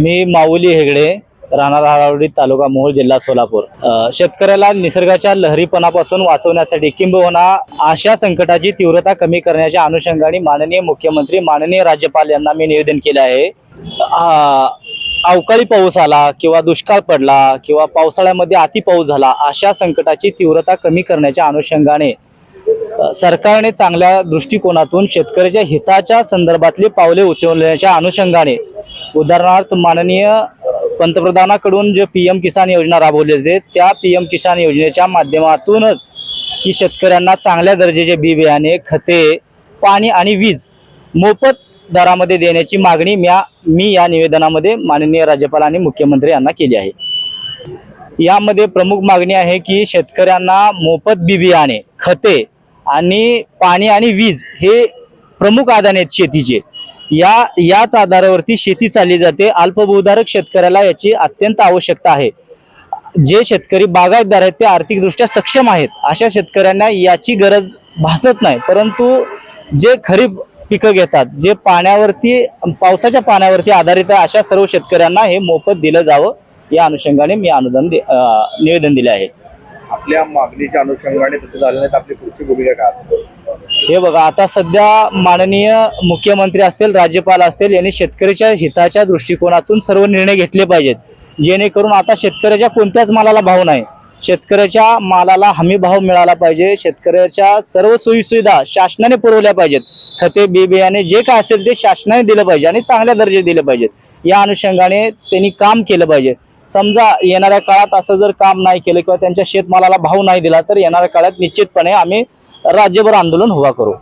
मी माऊली हेगडे राहणार हारावडी तालुका मोहोळ जिल्हा सोलापूर. शेतकऱ्याला निसर्गाच्या लहरीपणापासून वाचवण्यासाठी किंबहुना अशा संकटाची तीव्रता कमी करण्याच्या अनुषंगाने माननीय मुख्यमंत्री माननीय राज्यपाल यांना मी निवेदन केले आहे. अवकाळी पाऊस आला किंवा दुष्काळ पडला किंवा पावसाळ्यामध्ये अति पाऊस झाला अशा संकटाची तीव्रता कमी करण्याच्या अनुषंगाने सरकारने चांगल्या दृष्टिकोनातून शेतकऱ्याच्या हिताच्या संदर्भातली पावले उचलण्याच्या अनुषंगाने उदाहरणार्थ माननीय पंतप्रधानाकडून जे पी एम किसान योजना राबवली जाते त्या पी एम किसान योजनेच्या माध्यमातूनच की शेतकऱ्यांना चांगल्या दर्जाचे बी बियाणे खते पाणी आणि वीज मोफत दरामध्ये देण्याची मागणी म्या मी या निवेदनामध्ये माननीय राज्यपाल आणि मुख्यमंत्री यांना केली आहे. यामध्ये प्रमुख मागणी आहे की शेतकऱ्यांना मोफत बी बियाणे खते आणि पाणी आणि वीज हे प्रमुख आदान आहेत शेतीचे. या याच आधारावरती शेती चालली जाते. अल्पभूधारक शेतकऱ्याला याची अत्यंत आवश्यकता आहे. जे शेतकरी बागायतदार आहेत ते आर्थिकदृष्ट्या सक्षम आहेत. अशा शेतकऱ्यांना याची गरज भासत नाही. परंतु जे खरीप पिकं घेतात जे पाण्यावरती पावसाच्या पाण्यावरती आधारित आहे अशा सर्व शेतकऱ्यांना हे मोफत दिलं जावं. या अनुषंगाने मी अनुदान दे- निवेदन दिले आहे. आपल्या मागणीच्या अनुषंगाने तसं झालं नाही तर आपली पुढची भूमिका काय असते? हे बघा आता सध्या माननीय मुख्यमंत्री असतील राज्यपाल असतील यांनी शेतकऱ्याच्या हिताच्या दृष्टिकोनातून सर्व निर्णय घेतले पाहिजेत. जेणेकरून आता शेतकऱ्याच्या कोणत्याच मालाला भाव नाही. शेतकऱ्याच्या मालाला हमी भाव मिळाला पाहिजे. शेतकऱ्याच्या सर्व सोयीसुविधा शासनाने पुरवल्या पाहिजेत. खते बी बियाणे जे काय असेल ते शासनाने दिलं पाहिजे आणि चांगल्या दर्जे दिले पाहिजेत. या अनुषंगाने त्यांनी काम केलं पाहिजे. समजा येणाऱ्या काळात असं जर काम नाही केलं किंवा त्यांच्या शेतमालाला भाव नाही दिला तर येणाऱ्या काळात निश्चितपणे आम्ही राज्यभर आंदोलन उभा करू.